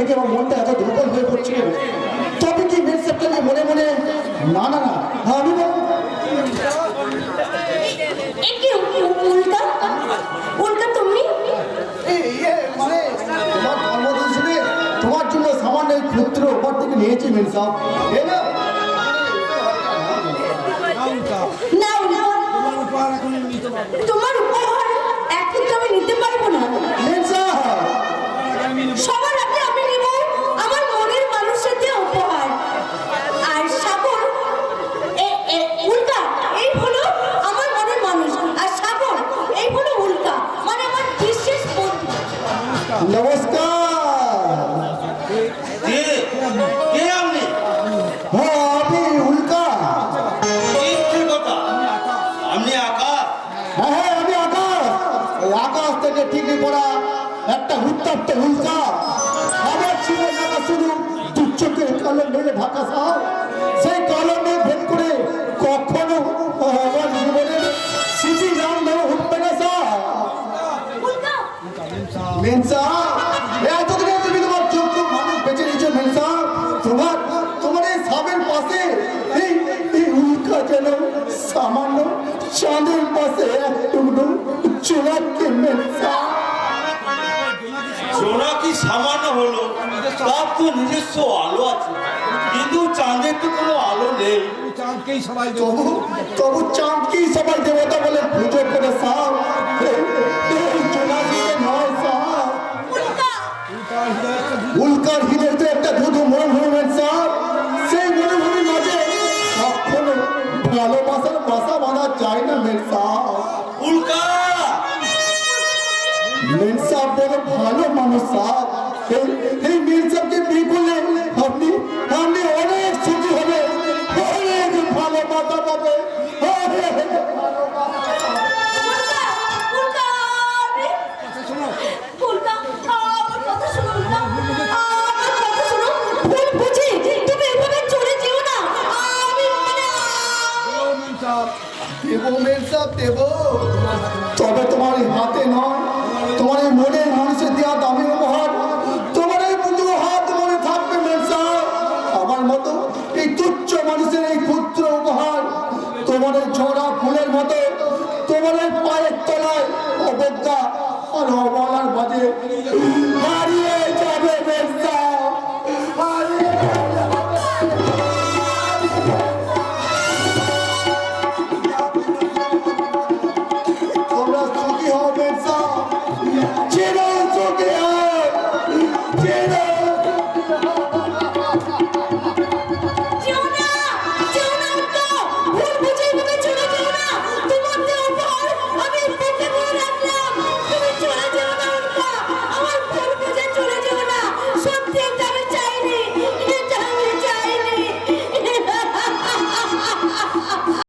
দেখে আমার মনটা এত দুর্বল হয়ে পড়ছিল। তবে কি মিড সেপ্টেম্বর মনে মনে না না না হ্যাঁ, আমি ইয়ে, মানে, তোমার ঠিকই পড়া একটা উত্তপ্ত উল্কা। আমার ছিল জায়গা শুধু দু কালো মেঘে ঢাকা সাহ সেই কালো মেঘ ভেদ করে কখনো আমার জীবনের স্মৃতি নাম ধরে উঠবে না স্যার মেনসা টুকরো চোরাকে মেনসা সোনা কি সামান্য হলো? তার তো নিজস্ব আলো আছে। কিন্তু চাঁদের তো কোনো আলো নেই। চাঁদকেই সবাই তবু তবু চাঁদকেই সবাই দেবতা বলে পুজো মেনসা বড় ভালো মানুষ সাহ এই এই বিয়ে করলে আপনি আপনি অনেক সুখী হবে। অনেক পাবে। ভুল বুঝি। তুমি এভাবে চলে যেও না। আমি মানে দেব মেনসা দেব। তবে তোমার হাতে নয়। মানুষের এই ক্ষুদ্র উপহার তোমার জোড়া ফুলের মতো তোমার পায়ের তলায় অবজ্ঞা আর অবলার হারিয়ে